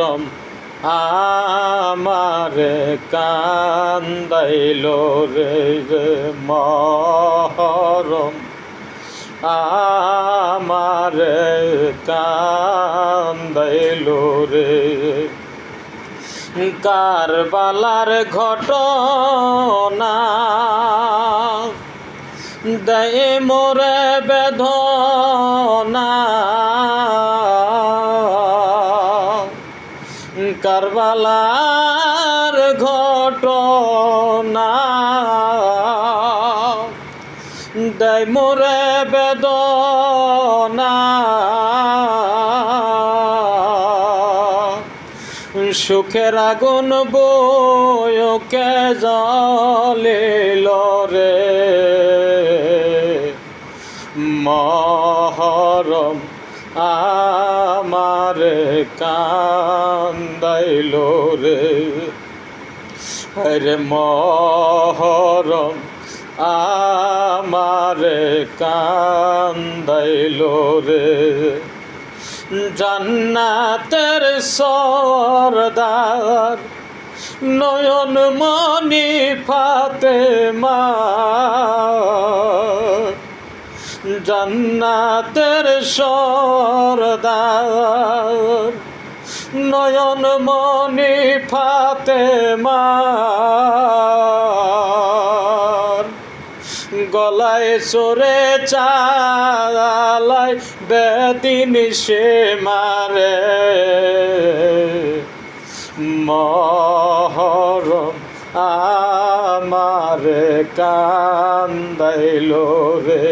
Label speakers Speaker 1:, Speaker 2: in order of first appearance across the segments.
Speaker 1: মহরম আমার কান্দাইল রে মহরম আমার কান্দাইল রে কারবালার ঘটনা দেয় মোরে বেদনা সুখের আগুন বয়কে জলিল রে মহরম আমার কান্দাইল রে। হরে মহরম আমার কান্দাইল রে। জান্নাতের সরদার নয়ন মনি ফাতে জান্নাতের সরদার নয়ন মনি ফাতে গলায় চোরে চালায়, বেদিন সে মারে। মহরম আমার কান্দাইল রে।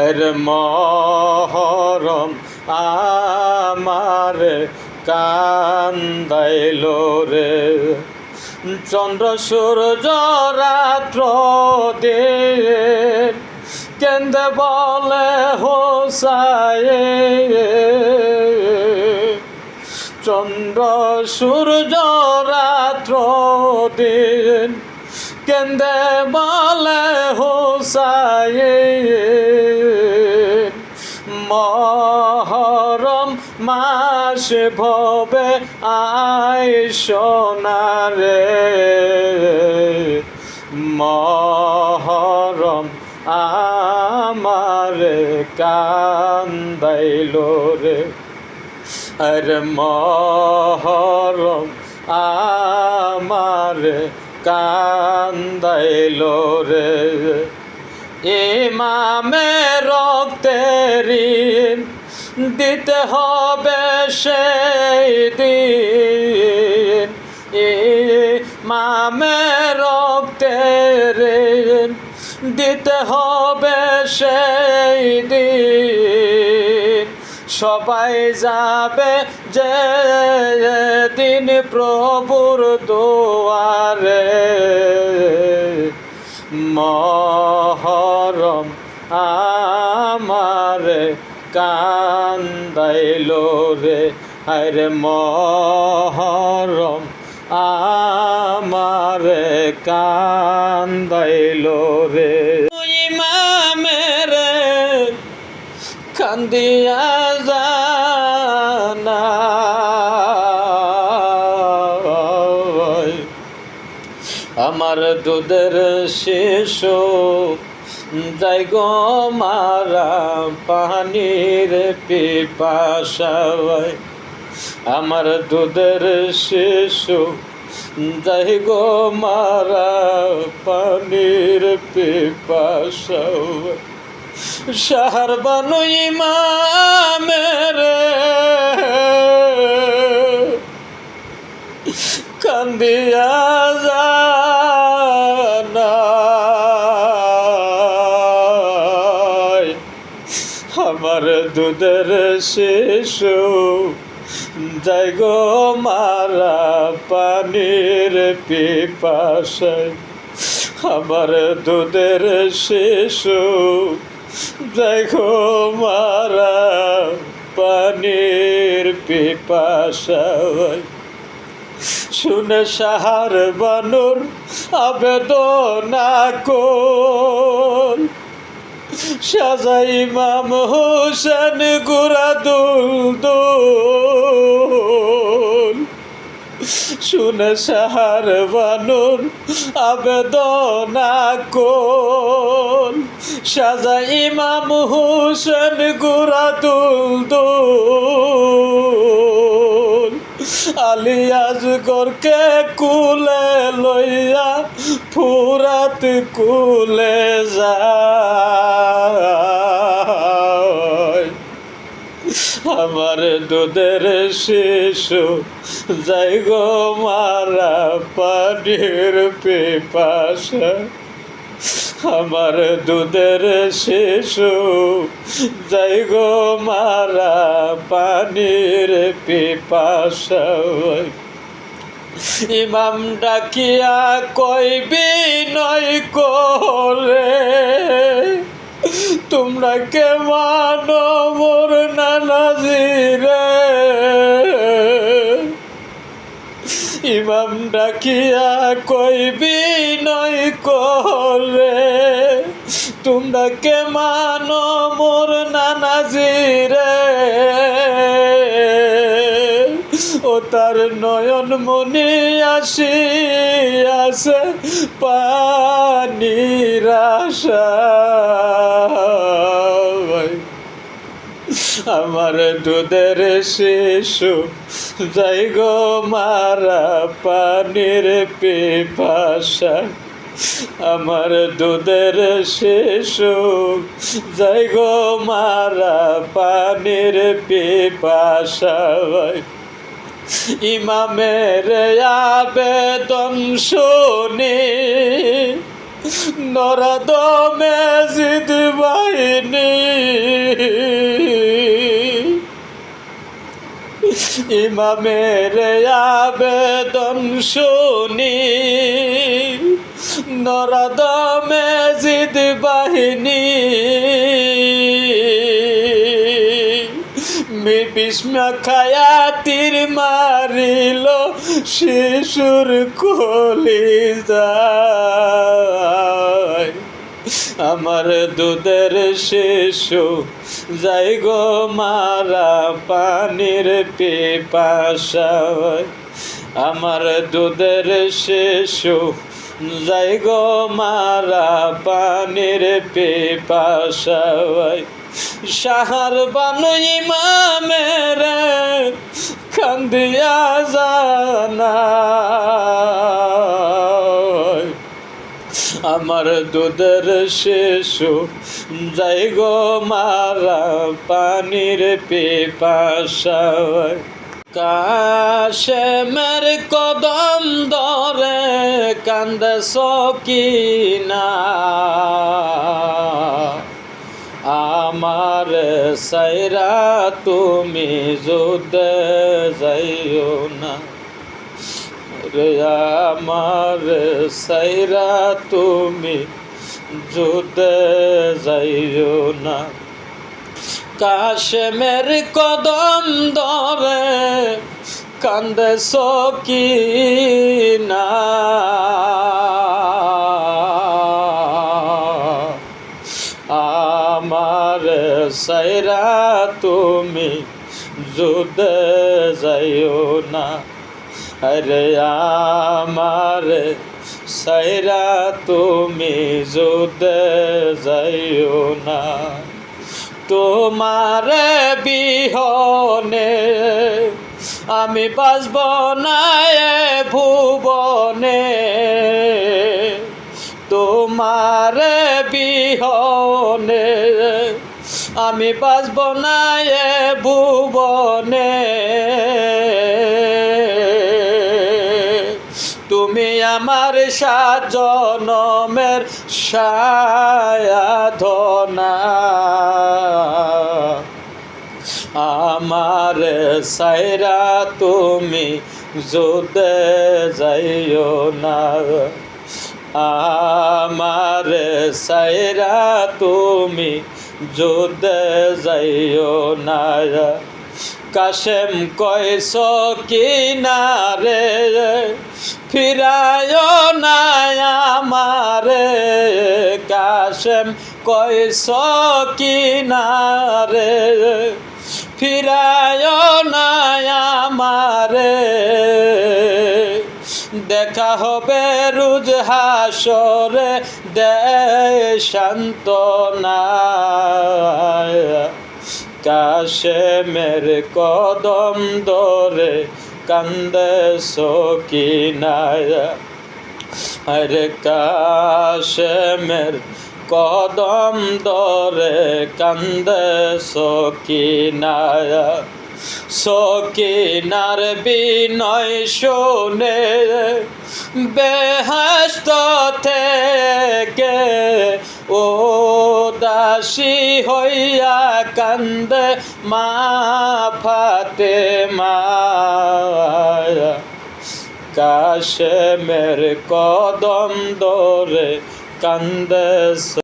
Speaker 1: আর মহরম আমার কান্দাইল রে। চন্দ্র সূর্য রাত্র দিন কেন্দ্রে বলে হোসায় চন্দ্র সূর্য রাত্র দিন কেন্দ্রে বলে হোসায় ভবে আয় সোনারে মহরম আমার কান্দাইল রে। আর মহরম আমার কান্দাইল রে। ইমামে রক্তের দিতে হবে সেই দিন ইমামে রক্তের দিতে হবে সেই দিন সবাই যাবে যে দিন প্রভুর দোয়ারে। মহরম আমার কান্দাইল রে হরে মহরম। আমার কান্দাইল রে। ইমামের কান্দিয়া জানা। আমার দুধের শিশু যাই গো মারা পানির পিপাসায় আমার দুধের শিশু, যাই গো মারা পানির পিপাসায় শাহর বানু ইমামের কান্দিয়া জানায় আমার দুধের শিশু, যাই গো মারা পানির পিপাসায় আমার দুধের শিশু দেখো মারা পানির পিপাসায় শুনে সাহার বানুর আবেদনা কোন সাজা ইমাম হোসেন গুরাদুল দোল শুনে সাহার বানুন আবেদন কোন সাজা ইমাম হোসেন গুরাদুল দোল। আলিয়াজ গরকে কুলে লইয়া ফুরাত কুলে যায়। আমার দুধের শিশু যাই গো মারা পানির পিপাসা। আমার দুধের শিশু যাই গো মারা পানির পিপাসা ইমাম ডাকিয়া কইবি, নয় করে তোমরা কে মানো মোর নানাজিরে ইমাম ডাকিয়া কইবি, নয় করে তোমরা মানো মোর নানাজিরে ও তার নয়ন মনি আসি আসে আশায় আমার দুধের শিশু, যাই গো মারা পানির পিপাসা। আমার দুধের শিশু যাই গো মারা, পানির পিপাসা ইমামের আবেদন শুনি। নরদমে জিদ বাহিনী। ইমামের আবেদন শুনি। নরদমে জিদ বাহিনী। মি বিস্মা খায়া তীর মারিল, শিশুর কলি যায়। আমার দুধের শিশু, যাই গো মারা পানির পিপাসায় আমার দুধের শিশু যাই গো মারা পানির পিপাসায় সাহার বানু ইমামের খান্দিয়া জানা আমার দুধের শিশু, যাই গো মারা পানির পিপাসায় কাশেমের কদম ধরে কান্দে সকিনা। আমার সাইরা তুমি যুদ্ধে যাইও না। রে আমার সাইরা তুমি যুদ্ধে যাইও না। কাশেমের কদম ধরে কান্দে সকিনা। আমার সাইরা তুমি যুদ্ধে যাইও না। আরে আমার সাইরা তুমি যুদ্ধে যাইও না। তোমার বিহনে আমি বাঁচব না ভুবনে। তোমার বিহনে আমি বাঁচব না ভুবনে। তুমি আমার সাজনমের সায়াধনা আমার সাইরা তুমি যুদ্ধে যাইও না। আমার সাইরা তুমি যুদ্ধে যাইও না। কাশেম কইস কিনারে ফিরায় না আমারে। কাশেম কইস কিনারে ফিরায় না আমারে। দেখা হবে রুজ হাসরে দেয় শান্তনা কাশেমের কদম দরে কান্দে সকিনায় আরে কাশেমের কদম দরে কান্দে সকিনায়। সকিনার বিনয় শোনে বেহস্ত থেকে ও দাসী হইয়া কান্দে মা ফাতে মায়া কাশেমের কদম দরে কান্দে